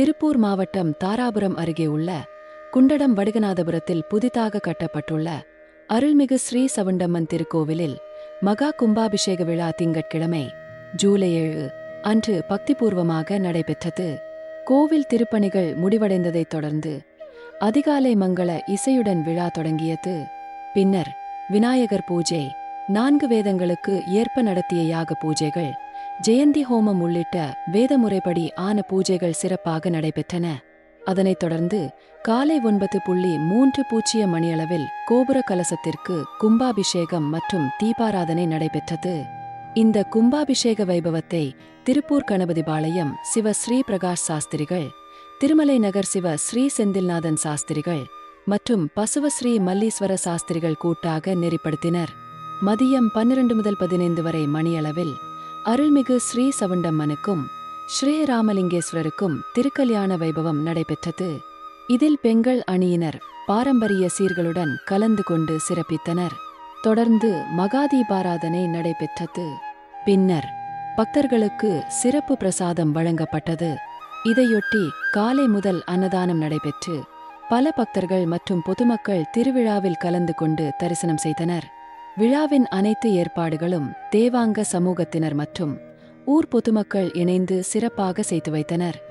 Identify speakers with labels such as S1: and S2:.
S1: திருப்பூர் மாவட்டம் தாராபுரம் அருகே உள்ள குண்டடம் வடுகநாதபுரத்தில் புதிதாக கட்டப்பட்டுள்ள அருள்மிகு ஸ்ரீ சவுண்டம்மன் திருக்கோவிலில் மகா கும்பாபிஷேக விழா திங்கட்கிழமை ஜூலை ஏழு அன்று பக்திபூர்வமாக நடைபெற்றது. கோவில் திருப்பணிகள் முடிவடைந்ததைத் தொடர்ந்து அதிகாலை மங்கள இசையுடன் விழா தொடங்கியது. பின்னர் விநாயகர் பூஜை நான்கு வேதங்களுக்கு ஏற்ப நடத்திய யாக பூஜைகள் ஜெயந்தி ஹோமம் உள்ளிட்ட வேத முறைப்படி ஆன பூஜைகள் சிறப்பாக நடைபெற்றன. அதனைத் தொடர்ந்து காலை ஒன்பது புள்ளி மூன்று பூஜ்ஜிய மணியளவில் கோபுர கலசத்திற்கு கும்பாபிஷேகம் மற்றும் தீபாராதனை நடைபெற்றது. இந்த கும்பாபிஷேக வைபவத்தை திருப்பூர் கணபதிபாளையம் சிவ ஸ்ரீ பிரகாஷ் சாஸ்திரிகள் திருமலை நகர் சிவ ஸ்ரீ செந்தில்நாதன் சாஸ்திரிகள் மற்றும் பசுவ ஸ்ரீ மல்லீஸ்வர சாஸ்திரிகள் கூட்டாக நெறிப்படுத்தினர். மதியம் பன்னிரண்டு முதல் பதினைந்து வரை மணியளவில் அருள்மிகு ஸ்ரீ சவுண்டம்மனுக்கும் ஸ்ரீ ராமலிங்கேஸ்வரருக்கும் திருக்கல்யாண வைபவம் நடைபெற்றது. இதில் பெண்கள் அணியினர் பாரம்பரிய சீர்களுடன் கலந்து கொண்டு சிறப்பித்தனர். தொடர்ந்து மகாதீபாராதனை நடைபெற்றது. பின்னர் பக்தர்களுக்கு சிறப்பு பிரசாதம் வழங்கப்பட்டது. இதையொட்டி காலை முதல் அன்னதானம் நடைபெற்று பல பக்தர்கள் மற்றும் பொதுமக்கள் திருவிழாவில் கலந்து கொண்டு தரிசனம் செய்தனர். விழாவின் அனைத்து ஏற்பாடுகளும் தேவாங்க சமூகத்தினர் மற்றும் ஊர் பொதுமக்கள் இணைந்து சிறப்பாக செய்து வைத்தனர்.